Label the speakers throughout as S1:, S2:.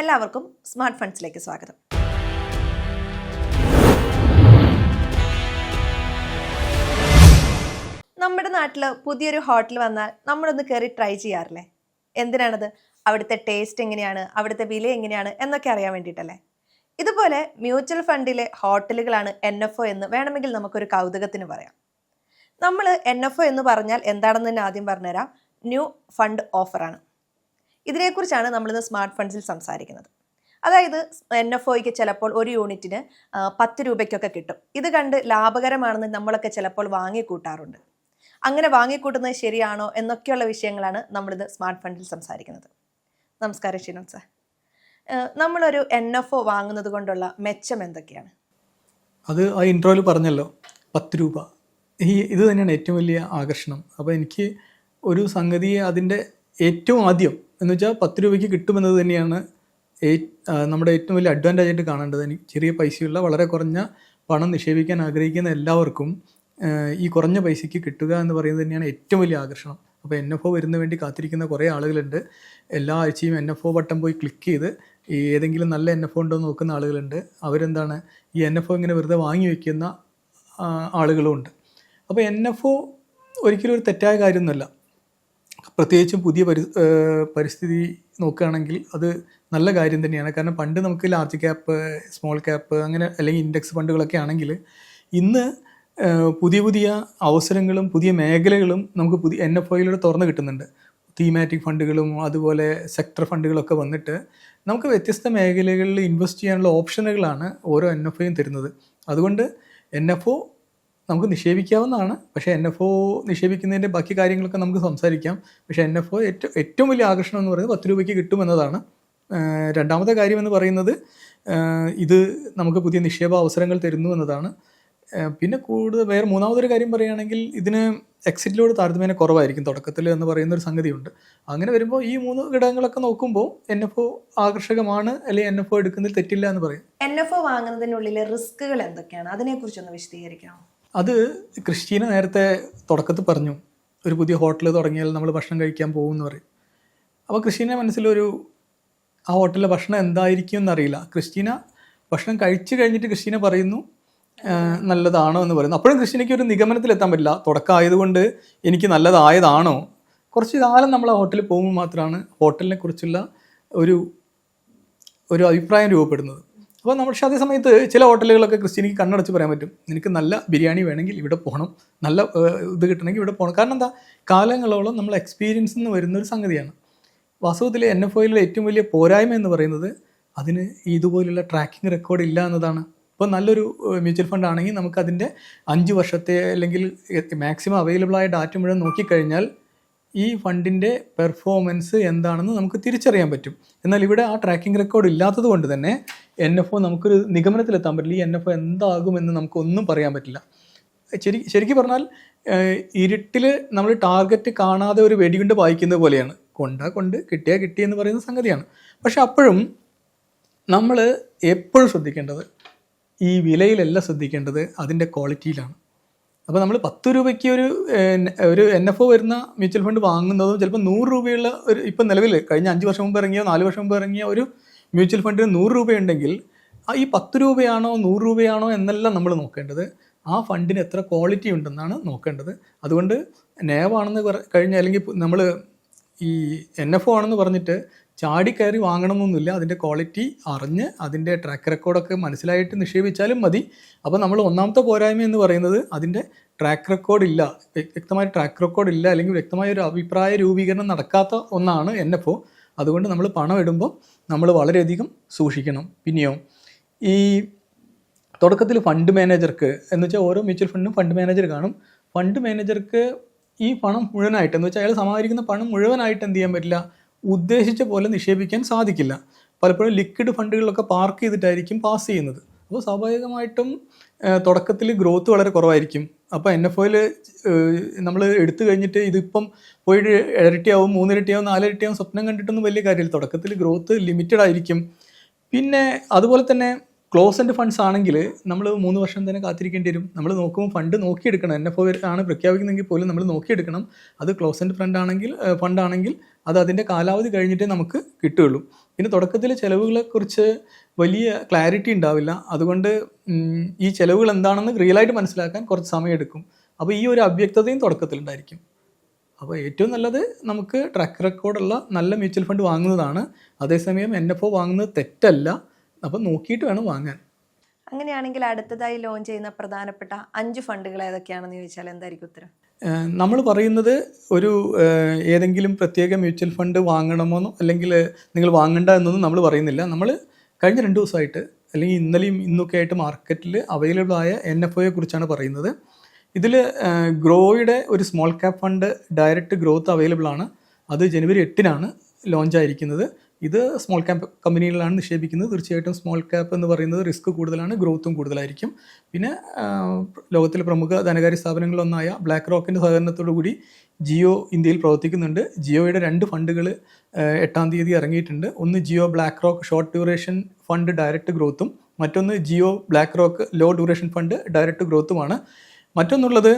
S1: എല്ലാവർക്കും സ്മാർട്ട് ഫണ്ട്സിലേക്ക് സ്വാഗതം. നമ്മുടെ നാട്ടിൽ പുതിയൊരു ഹോട്ടൽ വന്നാൽ നമ്മളൊന്ന് കയറി ട്രൈ ചെയ്യാറില്ലേ? എന്തിനാണത്? അവിടുത്തെ ടേസ്റ്റ് എങ്ങനെയാണ്? അവിടുത്തെ വില എങ്ങനെയാണ്? എന്നൊക്കെ അറിയാൻ വേണ്ടിയിട്ടല്ലേ? ഇതുപോലെ മ്യൂച്വൽ ഫണ്ടിലെ ഹോട്ടലുകളാണ് എൻ എഫ് ഒ എന്ന് വേണമെങ്കിൽ നമുക്കൊരു കൗതുകത്തിന് പറയാം. നമ്മൾ എൻ എഫ് ഒ എന്ന് പറഞ്ഞാൽ എന്താണെന്ന് തന്നെ ആദ്യം പറഞ്ഞുതരാം. ന്യൂ ഫണ്ട് ഓഫറാണ്. ഇതിനെക്കുറിച്ചാണ് നമ്മളിന്ന് സ്മാർട്ട് ഫണ്ട്സിൽ സംസാരിക്കുന്നത്. അതായത് എൻ എഫ് ഒയ്ക്ക് ചിലപ്പോൾ ഒരു യൂണിറ്റിന് പത്ത് രൂപയ്ക്കൊക്കെ കിട്ടും. ഇത് കണ്ട് ലാഭകരമാണെന്ന് നമ്മളൊക്കെ ചിലപ്പോൾ വാങ്ങിക്കൂട്ടാറുണ്ട്. അങ്ങനെ വാങ്ങിക്കൂട്ടുന്നത് ശരിയാണോ എന്നൊക്കെയുള്ള വിഷയങ്ങളാണ് നമ്മളിത് സ്മാർട്ട് ഫണ്ടിൽ സംസാരിക്കുന്നത്. നമസ്കാരം ഷിനോൻ സാർ. നമ്മളൊരു എൻ എഫ് ഒ വാങ്ങുന്നത് കൊണ്ടുള്ള മെച്ചം എന്തൊക്കെയാണ്?
S2: അത് ആ ഇൻട്രോയിൽ പറഞ്ഞല്ലോ പത്ത് രൂപ. ഈ ഇത് തന്നെയാണ് ഏറ്റവും വലിയ ആകർഷണം. അപ്പോൾ എനിക്ക് ഒരു സംഗതി അതിന്റെ ഏറ്റവും ആദ്യം എന്ന് വെച്ചാൽ പത്ത് രൂപയ്ക്ക് കിട്ടുമെന്നത് തന്നെയാണ് നമ്മുടെ ഏറ്റവും വലിയ അഡ്വാന്റേജ് ആയിട്ട് കാണേണ്ടത്. ചെറിയ പൈസയുള്ള വളരെ കുറഞ്ഞ പണം നിക്ഷേപിക്കാൻ ആഗ്രഹിക്കുന്ന എല്ലാവർക്കും ഈ കുറഞ്ഞ പൈസയ്ക്ക് കിട്ടുക എന്ന് പറയുന്നത് തന്നെയാണ് ഏറ്റവും വലിയ ആകർഷണം. അപ്പോൾ എൻ എഫ് ഒ വരുന്ന വേണ്ടി കാത്തിരിക്കുന്ന കുറേ ആളുകളുണ്ട്. എല്ലാ ആഴ്ചയും എൻ എഫ് ഒ ബട്ടൺ പോയി ക്ലിക്ക് ചെയ്ത് ഏതെങ്കിലും നല്ല എൻ എഫ് ഒ ഉണ്ടോ എന്ന് നോക്കുന്ന ആളുകളുണ്ട്. അവരെന്താണ് ഈ എൻ എഫ് ഒ ഇങ്ങനെ വെറുതെ വാങ്ങി വയ്ക്കുന്ന ആളുകളുമുണ്ട് അപ്പോൾ എൻ എഫ് ഒ ഒരിക്കലും ഒരു തെറ്റായ കാര്യമൊന്നുമല്ല. പ്രത്യേകിച്ചും പുതിയ പരി പരിസ്ഥിതി നോക്കുകയാണെങ്കിൽ അത് നല്ല കാര്യം തന്നെയാണ്. കാരണം പണ്ട് നമുക്ക് ലാർജ് ക്യാപ്പ് സ്മോൾ ക്യാപ്പ് അങ്ങനെ അല്ലെങ്കിൽ ഇൻഡെക്സ് ഫണ്ടുകളൊക്കെ ആണെങ്കിൽ ഇന്ന് പുതിയ പുതിയ അവസരങ്ങളും പുതിയ മേഖലകളും നമുക്ക് പുതിയ എൻ എഫ് ഒയിലൂടെ തുറന്നു കിട്ടുന്നുണ്ട്. തീമാറ്റിക് ഫണ്ടുകളും അതുപോലെ സെക്ടർ ഫണ്ടുകളൊക്കെ വന്നിട്ട് നമുക്ക് വ്യത്യസ്ത മേഖലകളിൽ ഇൻവെസ്റ്റ് ചെയ്യാനുള്ള ഓപ്ഷനുകളാണ് ഓരോ എൻ എഫ് ഒയും തരുന്നത്. അതുകൊണ്ട് എൻ എഫ് ഒ നമുക്ക് നിക്ഷേപിക്കാവുന്നതാണ്. പക്ഷേ എൻ എഫ് ഒ നിക്ഷേപിക്കുന്നതിന്റെ ബാക്കി കാര്യങ്ങളൊക്കെ നമുക്ക് സംസാരിക്കാം. പക്ഷേ എൻ എഫ് ഒ ഏറ്റവും ഏറ്റവും വലിയ ആകർഷണം എന്ന് പറയുന്നത് പത്ത് രൂപയ്ക്ക് കിട്ടുമെന്നതാണ്. രണ്ടാമത്തെ കാര്യം എന്ന് പറയുന്നത് ഇത് നമുക്ക് പുതിയ നിക്ഷേപ അവസരങ്ങൾ തരുന്നു എന്നതാണ്. പിന്നെ കൂടുതൽ വേറെ മൂന്നാമതൊരു കാര്യം പറയുകയാണെങ്കിൽ ഇതിന് എക്സിറ്റിലോട് താരതമ്യേന കുറവായിരിക്കും. തുടക്കത്തിൽ എന്ന് പറയുന്ന ഒരു സംഗതിയുണ്ട്. അങ്ങനെ വരുമ്പോൾ ഈ മൂന്ന് ഘടകങ്ങളൊക്കെ നോക്കുമ്പോൾ എൻ എഫ് ഒ ആകർഷകമാണ് അല്ലെങ്കിൽ എൻ എഫ് ഒ എടുക്കുന്നതിൽ തെറ്റില്ല എന്ന് പറയും?
S1: എൻ എഫ് ഒ വാങ്ങുന്നതിനുള്ളിലെ റിസ്കുകൾ എന്തൊക്കെയാണ്? അതിനെക്കുറിച്ചൊന്ന് വിശദീകരിക്കാമോ
S2: അത് ക്രിസ്റ്റീന നേരത്തെ തുടക്കത്തിൽ പറഞ്ഞു ഒരു പുതിയ ഹോട്ടൽ തുടങ്ങിയാൽ നമ്മൾ ഭക്ഷണം കഴിക്കാൻ പോകും എന്ന് പറയും. അപ്പോൾ ക്രിസ്റ്റീന മനസ്സിലൊരു ആ ഹോട്ടലിലെ ഭക്ഷണം എന്തായിരിക്കും എന്നറിയില്ല. ക്രിസ്റ്റീന ഭക്ഷണം കഴിച്ചു കഴിഞ്ഞിട്ട് ക്രിസ്റ്റീന പറയുന്നു "ആ, നല്ലതാണോ എന്ന് പറയുന്നു. അപ്പോഴും ക്രിസ്റ്റീനയ്ക്ക് ഒരു നിഗമനത്തിലെത്താൻ പറ്റില്ല. തുടക്കമായതുകൊണ്ട് എനിക്ക് നല്ലതായതാണോ? കുറച്ച് കാലം നമ്മൾ ആ ഹോട്ടലിൽ പോകുമ്പോൾ മാത്രമാണ് ഹോട്ടലിനെ കുറിച്ചുള്ള ഒരു ഒരു അഭിപ്രായം രൂപപ്പെടുന്നത്. അപ്പോൾ നമ്മൾ പക്ഷേ അതേ സമയത്ത് ചില ഹോട്ടലുകളൊക്കെ ക്രിസ്ത്യനിക്ക് കണ്ണടച്ച് പറയാൻ പറ്റും. നിനക്ക് നല്ല ബിരിയാണി വേണമെങ്കിൽ ഇവിടെ പോകണം നല്ല ഇത് കിട്ടണമെങ്കിൽ ഇവിടെ പോകണം കാരണം എന്താ? കാലങ്ങളോളം നമ്മൾ എക്സ്പീരിയൻസ് എന്ന് വരുന്ന ഒരു സംഗതിയാണ് വാസ്തവത്തിൽ എൻ എഫ് ഒയിലെ ഏറ്റവും വലിയ പോരായ്മ എന്ന് പറയുന്നത് അതിന് ഇതുപോലുള്ള ട്രാക്കിംഗ് റെക്കോർഡ് ഇല്ല എന്നതാണ്. ഇപ്പോൾ നല്ലൊരു മ്യൂച്വൽ ഫണ്ട് ആണെങ്കിൽ നമുക്ക് അതിന്റെ അഞ്ച് വർഷത്തെ അല്ലെങ്കിൽ മാക്സിമം അവൈലബിൾ ആയ ഡാറ്റ മുഴുവൻ നോക്കിക്കഴിഞ്ഞാൽ ഈ ഫണ്ടിന്റെ പെർഫോമൻസ് എന്താണെന്ന് നമുക്ക് തിരിച്ചറിയാൻ പറ്റും. എന്നാൽ ഇവിടെ ആ ട്രാക്കിംഗ് റെക്കോർഡ് ഇല്ലാത്തത് കൊണ്ട് തന്നെ എൻ എഫ് ഒ നമുക്കൊരു നിഗമനത്തിലെത്താൻ പറ്റില്ല. ഈ എൻ എഫ് ഒ എന്താകുമെന്ന് നമുക്കൊന്നും പറയാൻ പറ്റില്ല. ശരി ശരിക്കും പറഞ്ഞാൽ ഇരുട്ടിൽ നമ്മൾ ടാർഗറ്റ് കാണാതെ ഒരു വെടികൊണ്ട് വായിക്കുന്നത് പോലെയാണ്. കൊണ്ടാ കൊണ്ട് കിട്ടിയാൽ കിട്ടി എന്ന് പറയുന്ന സംഗതിയാണ്. പക്ഷെ അപ്പോഴും നമ്മൾ എപ്പോഴും ശ്രദ്ധിക്കേണ്ടത് ഈ വിലയിലല്ല ശ്രദ്ധിക്കേണ്ടത് അതിന്റെ ക്വാളിറ്റിയിലാണ്. അപ്പോൾ നമ്മൾ പത്ത് രൂപയ്ക്ക് ഒരു ഒരു എൻ എഫ് ഒ വരുന്ന മ്യൂച്വൽ ഫണ്ട് വാങ്ങുന്നതും ചിലപ്പോൾ നൂറ് രൂപയുള്ള ഒരു ഇപ്പം നിലവിൽ കഴിഞ്ഞ അഞ്ച് വർഷം മുമ്പ് ഇറങ്ങിയ നാല് വർഷം മുമ്പ് ഇറങ്ങിയ ഒരു മ്യൂച്വൽ ഫണ്ടിന് നൂറ് രൂപയുണ്ടെങ്കിൽ ആ ഈ പത്ത് രൂപയാണോ നൂറ് രൂപയാണോ എന്നെല്ലാം നമ്മൾ നോക്കേണ്ടത്. ആ ഫണ്ടിന് എത്ര ക്വാളിറ്റി ഉണ്ടെന്നാണ് നോക്കേണ്ടത്. അതുകൊണ്ട് നേവാണെന്ന് പറ കഴിഞ്ഞ അല്ലെങ്കിൽ നമ്മൾ ഈ എൻ എഫ് ഒ ആണെന്ന് പറഞ്ഞിട്ട് ചാടിക്കയറി വാങ്ങണമെന്നൊന്നുമില്ല. അതിന്റെ ക്വാളിറ്റി അറിഞ്ഞ് അതിന്റെ ട്രാക്ക് റെക്കോർഡൊക്കെ മനസ്സിലായിട്ട് നിക്ഷേപിച്ചാലും മതി. അപ്പോൾ നമ്മൾ ഒന്നാമത്തെ പോരായ്മ എന്ന് പറയുന്നത് അതിന്റെ ട്രാക്ക് റെക്കോർഡ് ഇല്ല. വ്യ- വ്യക്തമായ ട്രാക്ക് റെക്കോർഡ് ഇല്ല. അല്ലെങ്കിൽ വ്യക്തമായ ഒരു അഭിപ്രായ രൂപീകരണം നടക്കാത്ത ഒന്നാണ് എൻ എഫ് ഒ അതുകൊണ്ട് നമ്മൾ പണം ഇടുമ്പോൾ നമ്മൾ വളരെയധികം സൂക്ഷിക്കണം. പിന്നെയോ ഈ തുടക്കത്തിൽ ഫണ്ട് മാനേജർക്ക് എന്ന് വെച്ചാൽ ഓരോ മ്യൂച്വൽ ഫണ്ടിനും ഫണ്ട് മാനേജർ കാണും. ഫണ്ട് മാനേജർക്ക് ഈ പണം മുഴുവനായിട്ട് എന്ന് വെച്ചാൽ അയാൾ സമാഹരിക്കുന്ന പണം മുഴുവനായിട്ട് എന്ത് ചെയ്യാൻ പറ്റില്ല? ഉദ്ദേശിച്ച പോലെ നിക്ഷേപിക്കാൻ സാധിക്കില്ല. പലപ്പോഴും ലിക്വിഡ് ഫണ്ടുകളിലൊക്കെ പാർക്ക് ചെയ്തിട്ടായിരിക്കും പാസ് ചെയ്യുന്നത്. അപ്പോൾ സ്വാഭാവികമായിട്ടും തുടക്കത്തിൽ ഗ്രോത്ത് വളരെ കുറവായിരിക്കും. അപ്പോൾ എൻ എഫ് ഒയിൽ നമ്മൾ എടുത്തു കഴിഞ്ഞിട്ട് ഇതിപ്പം പോയിട്ട് ഇരട്ടിയാവും മൂന്നിരട്ടിയാവും നാലിരട്ടിയാവും സ്വപ്നം കണ്ടിട്ടൊന്നും വലിയ കാര്യമില്ല. തുടക്കത്തിൽ ഗ്രോത്ത് ലിമിറ്റഡ് ആയിരിക്കും. പിന്നെ അതുപോലെ തന്നെ ക്ലോസ് എൻഡ് ഫണ്ട്സ് ആണെങ്കിൽ നമ്മൾ മൂന്ന് വർഷം തന്നെ കാത്തിരിക്കേണ്ടി വരും. നമ്മൾ നോക്കുമ്പോൾ ഫണ്ട് നോക്കിയെടുക്കണം. എൻ എഫ് ഒ ആണ് പ്രഖ്യാപിക്കുന്നെങ്കിൽ പോലും നമ്മൾ നോക്കിയെടുക്കണം. അത് ക്ലോസ് എൻഡ് ഫണ്ട് ആണെങ്കിൽ ഫണ്ടാണെങ്കിൽ അത് അതിന്റെ കാലാവധി കഴിഞ്ഞിട്ടേ നമുക്ക് കിട്ടുകയുള്ളൂ. പിന്നെ തുടക്കത്തിൽ ചിലവുകളെക്കുറിച്ച് വലിയ ക്ലാരിറ്റി ഉണ്ടാവില്ല. അതുകൊണ്ട് ഈ ചിലവുകൾ എന്താണെന്ന് റിയലായിട്ട് മനസ്സിലാക്കാൻ കുറച്ച് സമയം എടുക്കും. അപ്പോൾ ഈ ഒരു അവ്യക്തതയും തുടക്കത്തിലുണ്ടായിരിക്കും. അപ്പോൾ ഏറ്റവും നല്ലത് നമുക്ക് ട്രാക്ക് റെക്കോർഡുള്ള നല്ല മ്യൂച്വൽ ഫണ്ട് വാങ്ങുന്നതാണ്. അതേസമയം എൻ എഫ് ഒ വാങ്ങുന്നത് തെറ്റല്ല. അപ്പം നോക്കിയിട്ട് വേണം വാങ്ങാൻ.
S1: അങ്ങനെയാണെങ്കിൽ അടുത്തതായി ലോഞ്ച് ചെയ്യുന്ന പ്രധാനപ്പെട്ട അഞ്ച് ഫണ്ടുകൾ ഏതൊക്കെയാണെന്ന് ചോദിച്ചാൽ എന്തായിരിക്കും ഉത്തരം?
S2: നമ്മൾ പറയുന്നത് ഒരു ഏതെങ്കിലും പ്രത്യേക മ്യൂച്വൽ ഫണ്ട് വാങ്ങണമെന്നോ അല്ലെങ്കിൽ നിങ്ങൾ വാങ്ങണ്ട എന്നൊന്നും നമ്മൾ പറയുന്നില്ല. നമ്മൾ കഴിഞ്ഞ രണ്ട് ദിവസമായിട്ട് അല്ലെങ്കിൽ ഇന്നലെയും ഇന്നൊക്കെ ആയിട്ട് മാർക്കറ്റിൽ അവൈലബിൾ ആയ എൻ എഫ് ഒയെ കുറിച്ചാണ് പറയുന്നത്. ഇതിൽ ഗ്രോയുടെ ഒരു small cap fund direct growth available ആണ്. അത് ജനുവരി എട്ടിനാണ് ലോഞ്ച് ആയിരിക്കുന്നത്. ഇത് സ്മോൾ ക്യാപ് കമ്പനികളിലാണ് നിക്ഷേപിക്കുന്നത്. തീർച്ചയായിട്ടും സ്മോൾ ക്യാപ്പ് എന്ന് പറയുന്നത് റിസ്ക് കൂടുതലാണ് ഗ്രോത്തും കൂടുതലായിരിക്കും. പിന്നെ ലോകത്തിലെ പ്രമുഖ ധനകാര്യ സ്ഥാപനങ്ങളിലൊന്നായ ബ്ലാക്ക് റോക്കിന്റെ സഹകരണത്തോടു കൂടി ജിയോ ഇന്ത്യയിൽ പ്രവർത്തിക്കുന്നുണ്ട്. ജിയോയുടെ രണ്ട് ഫണ്ടുകൾ എട്ടാം തീയതി ഇറങ്ങിയിട്ടുണ്ട്. ഒന്ന് Jio BlackRock short duration fund direct ഗ്രോത്തും മറ്റൊന്ന് Jio BlackRock low duration fund direct ഗ്രോത്തുമാണ് മറ്റൊന്നുള്ളത്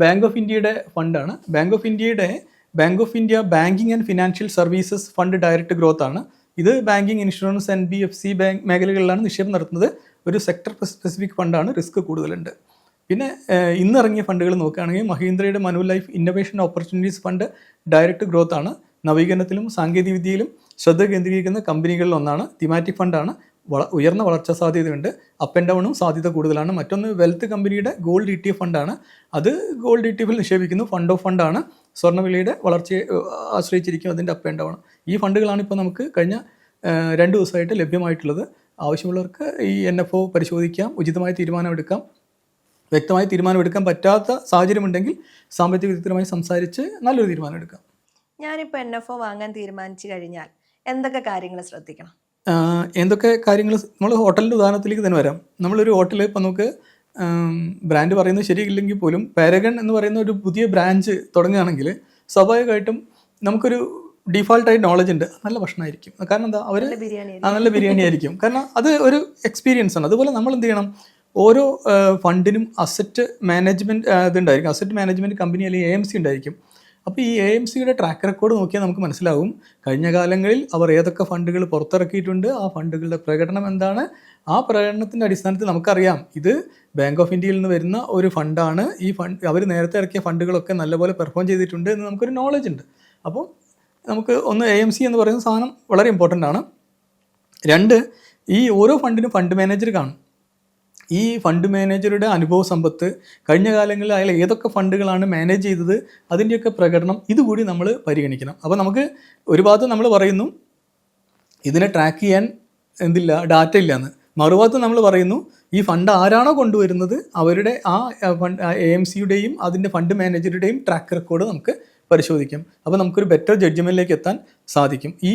S2: ബാങ്ക് ഓഫ് ഇന്ത്യയുടെ ഫണ്ടാണ് ബാങ്ക് ഓഫ് ഇന്ത്യയുടെ bank of India banking and financial services fund direct growth ആണ്. ഇത് banking insurance N B F C bank മേഖലകളിലാണ് നിക്ഷേപം നടത്തുന്നത്. ഒരു സെക്ടർ സ്പെസിഫിക് ഫണ്ടാണ് റിസ്ക് കൂടുതലുണ്ട്. പിന്നെ ഇന്നിറങ്ങിയ ഫണ്ടുകൾ നോക്കുകയാണെങ്കിൽ മഹീന്ദ്രയുടെ Manulife innovation opportunities fund direct growth ആണ്. നവീകരണത്തിലും സാങ്കേതികവിദ്യയിലും ശ്രദ്ധ കേന്ദ്രീകരിക്കുന്ന കമ്പനികളിൽ ഒന്നാണ്. തിമാറ്റിക് ഫണ്ടാണ് ഉയർന്ന വളർച്ചാ സാധ്യതയുണ്ട്. അപ്പ് ആൻഡ് ഡൗണും സാധ്യത കൂടുതലാണ്. മറ്റൊന്ന് വെൽത്ത് കമ്പനിയുടെ ഗോൾഡ് ഇ ടി എഫ് ഫണ്ടാണ് അത് ഗോൾഡ് ഇ ടി എഫിൽ നിക്ഷേപിക്കുന്നു. ഫണ്ട് ഓഫ് ഫണ്ടാണ് സ്വർണവിലയുടെ വളർച്ചയെ ആശ്രയിച്ചിരിക്കും അതിന്റെ അപ്പ് ആൻഡ് ഡൗൺ ഈ ഫണ്ടുകളാണ് ഇപ്പോൾ നമുക്ക് കഴിഞ്ഞ രണ്ട് ദിവസമായിട്ട് ലഭ്യമായിട്ടുള്ളത്. ആവശ്യമുള്ളവർക്ക് ഈ എൻ എഫ് ഒ പരിശോധിക്കാം. ഉചിതമായ തീരുമാനമെടുക്കാം. വ്യക്തമായ തീരുമാനമെടുക്കാൻ പറ്റാത്ത സാഹചര്യമുണ്ടെങ്കിൽ സാമ്പത്തിക വിദഗ്ധരുമായി സംസാരിച്ച് നല്ലൊരു തീരുമാനമെടുക്കാം.
S1: ഞാനിപ്പോൾ എൻ എഫ് ഒ വാങ്ങാൻ തീരുമാനിച്ചു കഴിഞ്ഞാൽ എന്തൊക്കെ കാര്യങ്ങൾ ശ്രദ്ധിക്കണം?
S2: എന്തൊക്കെ കാര്യങ്ങൾ നമ്മൾ ഹോട്ടലിന്റെ ഉദാഹരണത്തിലേക്ക് തന്നെ വരാം. നമ്മളൊരു ഹോട്ടൽ ഇപ്പം നമുക്ക് ബ്രാൻഡ് പറയുന്നത് ശരിയില്ലെങ്കിൽ പോലും പാരഗൺ എന്ന് പറയുന്ന ഒരു പുതിയ ബ്രാഞ്ച് തുടങ്ങുകയാണെങ്കിൽ സ്വാഭാവികമായിട്ടും നമുക്കൊരു ഡീഫാൾട്ടായി നോളജ് ഉണ്ട്. നല്ല ഭക്ഷണമായിരിക്കും. കാരണം എന്താ? അവർ
S1: നല്ല ബിരിയാണി
S2: ആ നല്ല ബിരിയാണി ആയിരിക്കും. കാരണം അത് ഒരു എക്സ്പീരിയൻസ് ആണ്. അതുപോലെ നമ്മൾ എന്ത് ചെയ്യണം? ഓരോ ഫണ്ടിനും അസറ്റ് മാനേജ്മെന്റ് ഇതുണ്ടായിരിക്കും. അസറ്റ് മാനേജ്മെന്റ് കമ്പനി അല്ലെങ്കിൽ എ എം സി ഉണ്ടായിരിക്കും. അപ്പോൾ ഈ എ എം സിയുടെ ട്രാക്ക് റെക്കോർഡ് നോക്കിയാൽ നമുക്ക് മനസ്സിലാവും. കഴിഞ്ഞ കാലങ്ങളിൽ അവർ ഏതൊക്കെ ഫണ്ടുകൾ പുറത്തിറക്കിയിട്ടുണ്ട് ആ ഫണ്ടുകളുടെ പ്രകടനം എന്താണ്? ആ പ്രകടനത്തിന്റെ അടിസ്ഥാനത്തിൽ നമുക്കറിയാം. ഇത് ബാങ്ക് ഓഫ് ഇന്ത്യയിൽ നിന്ന് വരുന്ന ഒരു ഫണ്ടാണ്. ഈ ഫണ്ട് അവർ നേരത്തെ ഇറക്കിയ ഫണ്ടുകളൊക്കെ നല്ലപോലെ പെർഫോം ചെയ്തിട്ടുണ്ട് എന്ന് നമുക്കൊരു നോളജ് ഉണ്ട്. അപ്പോൾ നമുക്ക് ഒന്ന് എ എം സി എന്ന് പറയുന്ന സാധനം വളരെ ഇമ്പോർട്ടന്റ് ആണ്. രണ്ട് ഈ ഓരോ ഫണ്ടിനും ഫണ്ട് മാനേജർ കാണും. ഈ ഫണ്ട് മാനേജറുടെ അനുഭവ സമ്പത്ത് കഴിഞ്ഞ കാലങ്ങളിൽ അയാൾ ഏതൊക്കെ ഫണ്ടുകളാണ് മാനേജ് ചെയ്തത് അതിന്റെയൊക്കെ പ്രകടനം ഇതുകൂടി നമ്മൾ പരിഗണിക്കണം. അപ്പോൾ നമുക്ക് ഒരു ഭാഗത്ത് നമ്മൾ പറയുന്നു ഇതിനെ ട്രാക്ക് ചെയ്യാൻ എന്തില്ല ഡാറ്റ ഇല്ലയെന്ന് മറുഭാഗത്ത് നമ്മൾ പറയുന്നു ഈ ഫണ്ട് ആരാണോ കൊണ്ടുവരുന്നത് അവരുടെ ആ ഫണ്ട് എ എം സിയുടെയും അതിന്റെ ഫണ്ട് മാനേജറുടെയും ട്രാക്ക് റെക്കോർഡ് നമുക്ക് പരിശോധിക്കാം. അപ്പോൾ നമുക്കൊരു ബെറ്റർ ജഡ്ജ്മെന്റിലേക്ക് എത്താൻ സാധിക്കും. ഈ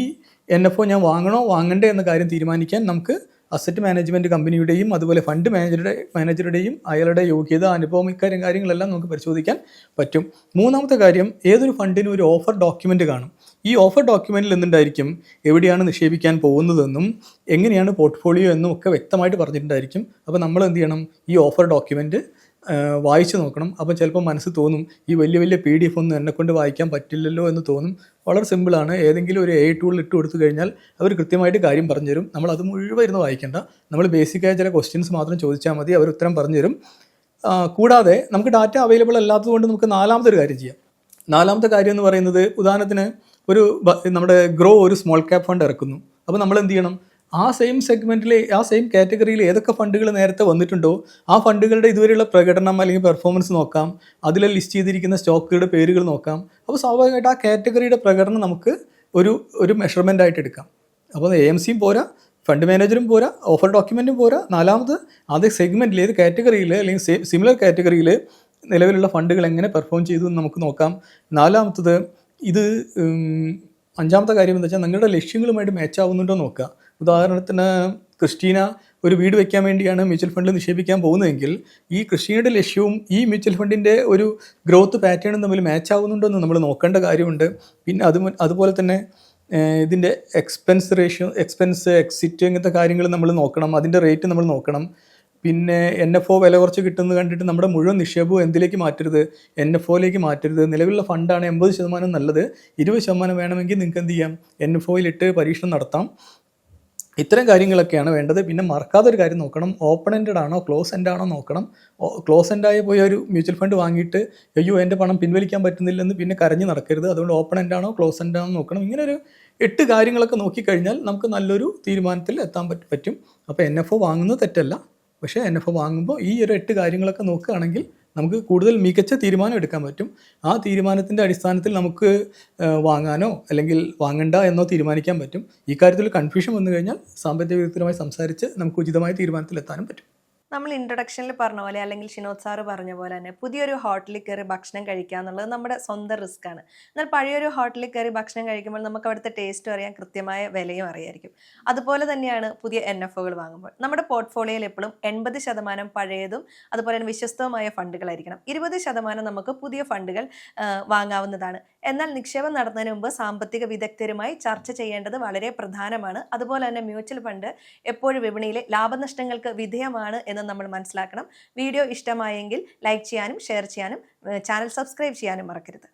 S2: എൻ എഫ് ഒ ഞാൻ വാങ്ങണോ വാങ്ങണ്ടേ എന്ന കാര്യം തീരുമാനിക്കാൻ നമുക്ക് അസറ്റ് മാനേജ്മെന്റ് കമ്പനിയുടെയും അതുപോലെ ഫണ്ട് മാനേജറുടെ മാനേജറുടെയും അയാളുടെ യോഗ്യത അനുഭവം ഇക്കാര്യം കാര്യങ്ങളെല്ലാം നമുക്ക് പരിശോധിക്കാൻ പറ്റും. മൂന്നാമത്തെ കാര്യം ഏതൊരു ഫണ്ടിനും ഒരു ഓഫർ ഡോക്യുമെന്റ് കാണും. ഈ ഓഫർ ഡോക്യുമെന്റിൽ എന്തുണ്ടായിരിക്കും? എവിടെയാണ് നിക്ഷേപിക്കാൻ പോകുന്നതെന്നും എങ്ങനെയാണ് പോർട്ട്ഫോളിയോ എന്നും ഒക്കെ വ്യക്തമായിട്ട് പറഞ്ഞിട്ടുണ്ടായിരിക്കും. അപ്പോൾ നമ്മൾ എന്ത് ചെയ്യണം? ഈ ഓഫർ ഡോക്യുമെന്റ് വായിച്ചു നോക്കണം. അപ്പം ചിലപ്പോൾ മനസ്സ് തോന്നും ഈ വലിയ വലിയ പി ഡി എഫ് ഒന്നും എന്നെ കൊണ്ട് വായിക്കാൻ പറ്റില്ലല്ലോ എന്ന് തോന്നും. വളരെ സിമ്പിളാണ് ഏതെങ്കിലും ഒരു എ ടൂൾ ഇട്ട് കൊടുത്തു കഴിഞ്ഞാൽ അവർ കൃത്യമായിട്ട് കാര്യം പറഞ്ഞു തരും നമ്മൾ അത് മുഴുവൻ ഇരുന്ന് വായിക്കേണ്ട. നമ്മൾ ബേസിക്കായ ചില ക്വസ്റ്റ്യൻസ് മാത്രം ചോദിച്ചാൽ മതി. അവർ ഉത്തരം പറഞ്ഞു തരും കൂടാതെ നമുക്ക് ഡാറ്റ അവൈലബിൾ അല്ലാത്തത് കൊണ്ട് നമുക്ക് നാലാമത്തെ ഒരു കാര്യം ചെയ്യാം. നാലാമത്തെ കാര്യം എന്ന് പറയുന്നത് ഉദാഹരണത്തിന് ഒരു നമ്മുടെ ഗ്രോ ഒരു സ്മോൾ ക്യാപ് ഫണ്ട് ഇറക്കുന്നു. അപ്പോൾ നമ്മൾ എന്ത് ചെയ്യണം? ആ സെയിം സെഗ്മെന്റിൽ ആ സെയിം കാറ്റഗറിയിൽ ഏതൊക്കെ ഫണ്ടുകൾ നേരത്തെ വന്നിട്ടുണ്ടോ ആ ഫണ്ടുകളുടെ ഇതുവരെയുള്ള പ്രകടനം അല്ലെങ്കിൽ പെർഫോമൻസ് നോക്കാം. അതിൽ ലിസ്റ്റ് ചെയ്തിരിക്കുന്ന സ്റ്റോക്കുകളുടെ പേരുകൾ നോക്കാം. അപ്പോൾ സ്വാഭാവികമായിട്ട് ആ കാറ്റഗറിയുടെ പ്രകടനം നമുക്ക് ഒരു ഒരു മെഷർമെന്റ് ആയിട്ട് എടുക്കാം. അപ്പോൾ എ എം സിയും പോരാ ഫണ്ട് മാനേജറും പോരാ ഓഫർ ഡോക്യുമെന്റും പോരാ. നാലാമത് അതേ സെഗ്മെന്റിൽ ഏത് കാറ്റഗറിയിൽ അല്ലെങ്കിൽ സിമിലർ കാറ്റഗറിയിൽ നിലവിലുള്ള ഫണ്ടുകൾ എങ്ങനെ പെർഫോം ചെയ്തു എന്ന് നമുക്ക് നോക്കാം. നാലാമത്തത് ഇത് അഞ്ചാമത്തെ കാര്യം എന്താ വെച്ചാൽ നിങ്ങളുടെ ലക്ഷ്യങ്ങളുമായിട്ട് മാച്ച് ആവുന്നുണ്ടോ നോക്കുക. ഉദാഹരണത്തിന് ക്രിസ്റ്റീന ഒരു വീട് വയ്ക്കാൻ വേണ്ടിയാണ് മ്യൂച്വൽ ഫണ്ടിൽ നിക്ഷേപിക്കാൻ പോകുന്നതെങ്കിൽ ഈ ക്രിസ്റ്റീനയുടെ ലക്ഷ്യവും ഈ മ്യൂച്വൽ ഫണ്ടിന്റെ ഒരു ഗ്രോത്ത് പാറ്റേണും തമ്മിൽ മാച്ച് ആവുന്നുണ്ടോ എന്ന് നമ്മൾ നോക്കേണ്ട കാര്യമുണ്ട്. പിന്നെ അത് അതുപോലെ തന്നെ ഇതിന്റെ എക്സ്പെൻസ് റേഷ്യോ എക്സ്പെൻസ് എക്സിറ്റ് ഇങ്ങനത്തെ കാര്യങ്ങൾ നമ്മൾ നോക്കണം. അതിന്റെ റേറ്റ് നമ്മൾ നോക്കണം. പിന്നെ എൻ എഫ് ഒ വില കുറച്ച് കിട്ടുന്നത് കണ്ടിട്ട് നമ്മുടെ മുഴുവൻ നിക്ഷേപവും എന്തിലേക്ക് മാറ്റരുത്? N F ഒയിലേക്ക് മാറ്റരുത്. നിലവിലുള്ള ഫണ്ടാണ് എൺപത് ശതമാനം നല്ലത്. ഇരുപത് ശതമാനം വേണമെങ്കിൽ നിങ്ങൾക്ക് എന്ത് ചെയ്യാം? എൻ എഫ് ഒയിലിട്ട് പരീക്ഷണം നടത്താം. ഇത്തരം കാര്യങ്ങളൊക്കെയാണ് വേണ്ടത്. പിന്നെ മറക്കാതെ ഒരു കാര്യം നോക്കണം. ഓപ്പൺ എൻഡഡ് ആണോ ക്ലോസ് എൻഡ് ആണോ നോക്കണം. ക്ലോസ് എൻഡായി പോയി ഒരു മ്യൂച്വൽ ഫണ്ട് വാങ്ങിയിട്ട് അയ്യോ എന്റെ പണം പിൻവലിക്കാൻ പറ്റുന്നില്ലെന്ന് പിന്നെ കരഞ്ഞ് നടക്കരുത്. അതുകൊണ്ട് ഓപ്പൺ എൻഡ് ആണോ ക്ലോസ് എൻഡ് ആണോ നോക്കണം. ഇങ്ങനെ ഒരു എട്ട് കാര്യങ്ങളൊക്കെ നോക്കിക്കഴിഞ്ഞാൽ നമുക്ക് നല്ലൊരു തീരുമാനത്തിൽ എത്താൻ പറ്റ- അപ്പോൾ എൻ എഫ് ഒ വാങ്ങുന്നത് തെറ്റല്ല. പക്ഷേ എൻ എഫ് ഒ വാങ്ങുമ്പോൾ ഈ ഒരു എട്ട് കാര്യങ്ങളൊക്കെ നോക്കുകയാണെങ്കിൽ നമുക്ക് കൂടുതൽ മികച്ച തീരുമാനം എടുക്കാൻ പറ്റും. ആ തീരുമാനത്തിന്റെ അടിസ്ഥാനത്തിൽ നമുക്ക് വാങ്ങാനോ അല്ലെങ്കിൽ വാങ്ങണ്ട എന്നോ തീരുമാനിക്കാൻ പറ്റും. ഈ കാര്യത്തിൽ കൺഫ്യൂഷൻ വന്നു കഴിഞ്ഞാൽ സാമ്പത്തിക വിദഗ്ധരുമായി സംസാരിച്ച് നമുക്ക് ഉചിതമായ തീരുമാനത്തിലെത്താനും പറ്റും.
S1: നമ്മൾ ഇൻട്രൊഡക്ഷനിൽ പറഞ്ഞ പോലെ അല്ലെങ്കിൽ ഷിനോദ് സാറ് പറഞ്ഞ പോലെ തന്നെ പുതിയൊരു ഹോട്ടലിൽ കയറി ഭക്ഷണം കഴിക്കുക എന്നുള്ളത് നമ്മുടെ സ്വന്തം റിസ്ക് ആണ്. എന്നാൽ പഴയൊരു ഹോട്ടലിൽ കയറി ഭക്ഷണം കഴിക്കുമ്പോൾ നമുക്ക് അവിടുത്തെ ടേസ്റ്റും അറിയാം കൃത്യമായ വിലയും അറിയായിരിക്കും. അതുപോലെ തന്നെയാണ് പുതിയ എൻ എഫ് ഒകൾ വാങ്ങുമ്പോൾ. നമ്മുടെ പോർട്ട്ഫോളിയോയിൽ എപ്പോഴും എൺപത് ശതമാനം പഴയതും അതുപോലെ തന്നെ വിശ്വസ്തവുമായ ഫണ്ടുകളായിരിക്കണം ഇരുപത് ശതമാനം നമുക്ക് പുതിയ ഫണ്ടുകൾ വാങ്ങാവുന്നതാണ്. എന്നാൽ നിക്ഷേപം നടത്തുന്നതിന് മുമ്പ് സാമ്പത്തിക വിദഗ്ധരുമായി ചർച്ച ചെയ്യേണ്ടത് വളരെ പ്രധാനമാണ്. അതുപോലെ തന്നെ മ്യൂച്വൽ ഫണ്ട് എപ്പോഴും വിപണിയിലെ ലാഭനഷ്ടങ്ങൾക്ക് വിധേയമാണ് എന്ന് നമ്മൾ മനസ്സിലാക്കണം. വീഡിയോ ഇഷ്ടമായെങ്കിൽ ലൈക്ക് ചെയ്യാനും ഷെയർ ചെയ്യാനും ചാനൽ സബ്സ്ക്രൈബ് ചെയ്യാനും മറക്കരുത്.